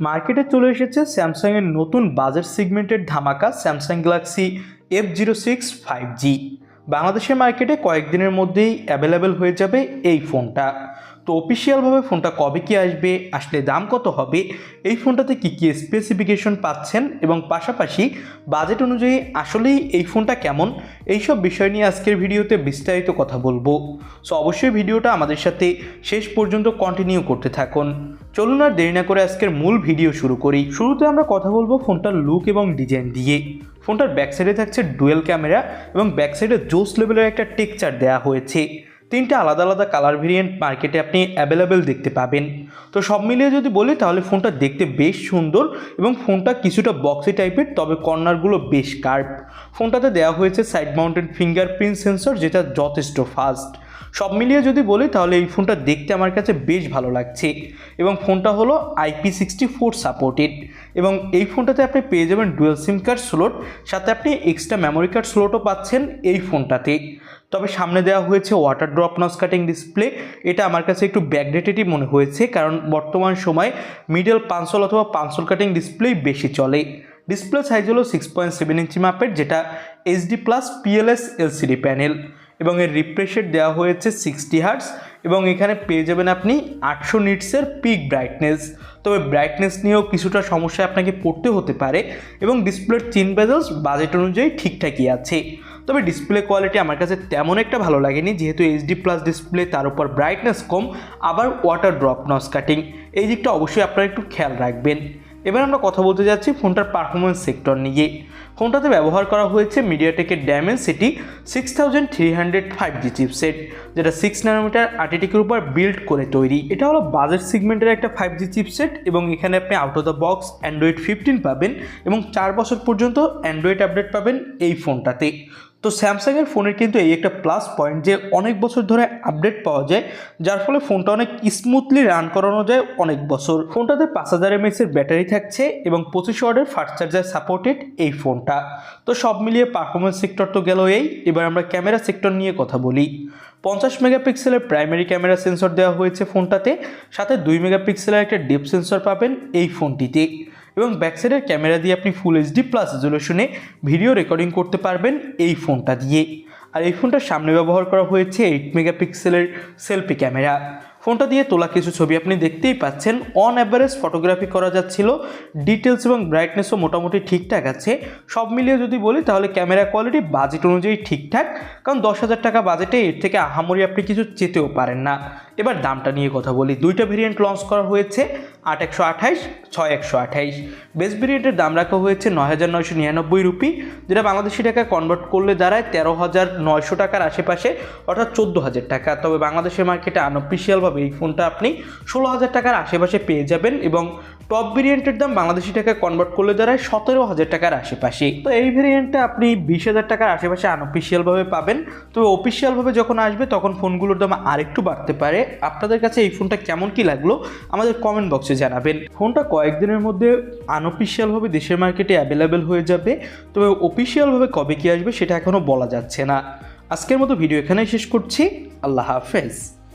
মার্কেটে চলে এসেছে স্যামসাংয়ের নতুন বাজেট সেগমেন্টের ধামাকা Samsung Galaxy F zero six five G বাংলাদেশের মার্কেটে কয়েকদিনের মধ্যেই অ্যাভেলেবেল হয়ে যাবে এই ফোনটা। তো অফিসিয়ালভাবে ফোনটা কবে কি আসবে, আসলে দাম কত হবে, এই ফোনটাতে কী কী স্পেসিফিকেশন পাচ্ছেন এবং পাশাপাশি বাজেট অনুযায়ী আসলেই এই ফোনটা কেমন, এইসব বিষয় নিয়ে আজকের ভিডিওতে বিস্তারিত কথা বলব। সো অবশ্যই ভিডিওটা আমাদের সাথে শেষ পর্যন্ত কন্টিনিউ করতে থাকুন। চলুন আর দেরি না করে আজকের মূল ভিডিও শুরু করি। শুরুতে আমরা কথা বলব ফোনটার লুক এবং ডিজাইন দিয়ে। ফোনটার ব্যাক সাইডে থাকছে ডুয়েল ক্যামেরা এবং ব্যাক সাইডে জোস লেভেলের একটা টেকচার দেওয়া হয়েছে। তিনটে আলাদা আলাদা কালার ভেরিয়েন্ট মার্কেটে আপনি অ্যাভেলেবেল দেখতে পাবেন। তো সব মিলিয়ে যদি বলি, তাহলে ফোনটা দেখতে বেশ সুন্দর এবং ফোনটা কিছুটা বক্সি টাইপের তবে কর্নারগুলো বেশ কার্ভ ফোনটাতে দেওয়া হয়েছে সাইড মাউন্টেড ফিঙ্গারপ্রিন্ট সেন্সর যেটা যথেষ্ট ফাস্ট সব মিলিয়ে যদি বলি, তাহলে এই ফোনটা দেখতে আমার কাছে বেশ ভালো লাগছে এবং ফোনটা হলো আইপি সিক্সটি ফোর সাপোর্টেড এবং এই ফোনটাতে আপনি পেয়ে যাবেন ডুয়েল সিম কার্ড স্লোট সাথে আপনি এক্সট্রা মেমোরি কার্ড স্লোটও পাচ্ছেন এই ফোনটাতে। তবে সামনে দেওয়া হয়েছে water drop notch cutting display এটা আমার কাছে একটু ব্যাকডেটেডই মনে হয়েছে, কারণ বর্তমান সময় মিডল পাঁচশোল অথবা পাঁচশোল কাটিং ডিসপ্লেই বেশি চলে। ডিসপ্লে সাইজ হলো সিক্স পয়েন্ট সেভেন ইঞ্চি মাপের, যেটা HD plus PLS LCD panel এবং এর রিফ্রেশের দেওয়া হয়েছে সিক্সটি হার্টস এবং এখানে পেয়ে যাবেন আপনি আটশো নিটসের পিক ব্রাইটনেস তবে ব্রাইটনেস নিয়েও কিছুটা সমস্যা আপনাকে পড়তে হতে পারে, এবং ডিসপ্লের তিন বেজলস বাজেট অনুযায়ী ঠিকঠাকই আছে। তবে ডিসপ্লে কোয়ালিটি আমার কাছে তেমন একটা ভালো লাগেনি, যেহেতু এইচডি প্লাস ডিসপ্লে তার উপর ব্রাইটনেস কম, আবার ওয়াটার ড্রপ নস কাটিং এই দিকটা অবশ্যই আপনারা একটু খেয়াল রাখবেন। এবার আমরা কথা বলতে যাচ্ছি ফোনটার পারফরমেন্স সেক্টর নিয়ে। ফোনটাতে ব্যবহার করা হয়েছে মিডিয়াটেকের ড্যামেজ city six thousand three hundred five G chipset যেটা সিক্স নানোমিটার আর্টিটিকের উপর বিল্ড করে তৈরি। এটা হলো বাজেট সিগমেন্টের একটা ফাইভ জি চিপসেট এবং এখানে আপনি out of the box Android fifteen পাবেন এবং চার বছর পর্যন্ত অ্যান্ড্রয়েড আপডেট পাবেন এই ফোনটাতে। তো স্যামসাংয়ের ফোনের কিন্তু এই একটা প্লাস পয়েন্ট যে অনেক বছর ধরে আপডেট পাওয়া যায়, যার ফলে ফোনটা অনেক স্মুথলি রান করানো যায় অনেক বছর। ফোনটাতে পাঁচ হাজার এমএসের ব্যাটারি থাকছে এবং পঁচিশ ওয়ার্ডের ফাস্ট চার্জার সাপোর্টেড এই ফোনটা। তো সব মিলিয়ে পারফরমেন্স সেক্টর তো গেল এই, এবার আমরা ক্যামেরা সেক্টর নিয়ে কথা বলি। পঞ্চাশ মেগাপিক্সেলের প্রাইমারি ক্যামেরা সেন্সর দেওয়া হয়েছে ফোনটাতে, সাথে দুই মেগাপিক্সেলের একটা ডিপ সেন্সর পাবেন এই ফোনটিতে। এবং ব্যাকসাইডের ক্যামেরা দিয়ে আপনি ফুল এইচডি প্লাস রেজলিউশনে ভিডিও রেকর্ডিং করতে পারবেন এই ফোনটা দিয়ে। আর এই ফোনটার সামনে ব্যবহার করা হয়েছে এইট মেগাপিক্সেলের সেলফি ক্যামেরা ফোনটা দিয়ে তোলা কিছু ছবি আপনি দেখতেই পাচ্ছেন। অন অ্যাভারেজ ফটোগ্রাফি করা যাচ্ছিল। ডিটেলস এবং ব্রাইটনেসও মোটামুটি ঠিকঠাক আছে। সব মিলিয়ে যদি বলি তাহলে ক্যামেরা কোয়ালিটি বাজেট অনুযায়ী ঠিকঠাক। কারণ দশ হাজার টাকা বাজেটে এর থেকে আহামরি আপনি কিছু চেতেও পারেন না। এবার দামটা নিয়ে কথা বলি। দুইটা ভেরিয়েন্ট লঞ্চ করা হয়েছে। আট একশো আঠাইশ, ছয় একশো আঠাইশ। বেস ভেরিয়েন্টের দাম রাখা হয়েছে নয় হাজার নয়শো নিরানব্বই রুপি, যেটা বাংলাদেশি টাকায় কনভার্ট করলে দাঁড়ায় তেরো হাজার নয়শো টাকার আশেপাশে, অর্থাৎ চোদ্দ হাজার টাকা। তবে বাংলাদেশের মার্কেটে আনঅফিসিয়ালভাবে এই ফোনটা আপনি ষোলো হাজার টাকার আশেপাশে পেয়ে যাবেন এবং টপ ভেরিয়েন্টের দাম বাংলাদেশি টাকায় কনভার্ট করলে দাঁড়ায় সতেরো হাজার টাকার আশেপাশে। তো এই ভেরিয়েন্টটা আপনি বিশ হাজার টাকার আশেপাশে আনঅফিসিয়ালভাবে পাবেন। তবে অফিসিয়ালভাবে যখন আসবে, তখন ফোনগুলোর দাম আরেকটু বাড়তে পারে। আপনাদের কাছে এই ফোনটা কেমন কি লাগল, আমাদের কমেন্ট বক্সে জানাবেন। ফোনটা কয়েকদিনের মধ্যে আনঅফিসিয়ালভাবে দেশের মার্কেটে অ্যাভেলেবেল হয়ে যাবে। তবে অফিসিয়ালভাবে কবে কি আসবে, সেটা এখনও বলা যাচ্ছে না। আজকের মতো ভিডিও এখানেই শেষ করছি। আল্লাহ হাফেজ।